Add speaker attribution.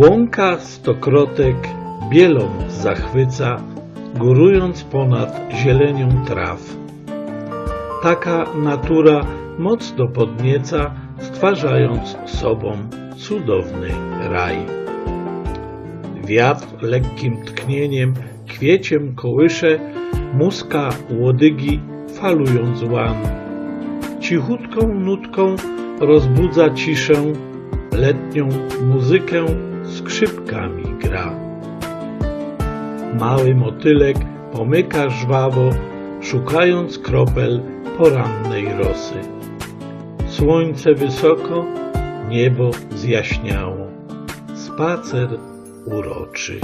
Speaker 1: Łąka stokrotek bielą zachwyca, górując ponad zielenią traw. Taka natura mocno podnieca, stwarzając sobą cudowny raj. Wiatr lekkim tknieniem kwieciem kołysze, muska łodygi falując łan. Cichutką nutką rozbudza ciszę, letnią muzykę skrzypkami gra. Mały motylek pomyka żwawo, szukając kropel porannej rosy. Słońce wysoko, niebo zjaśniało. Spacer uroczy.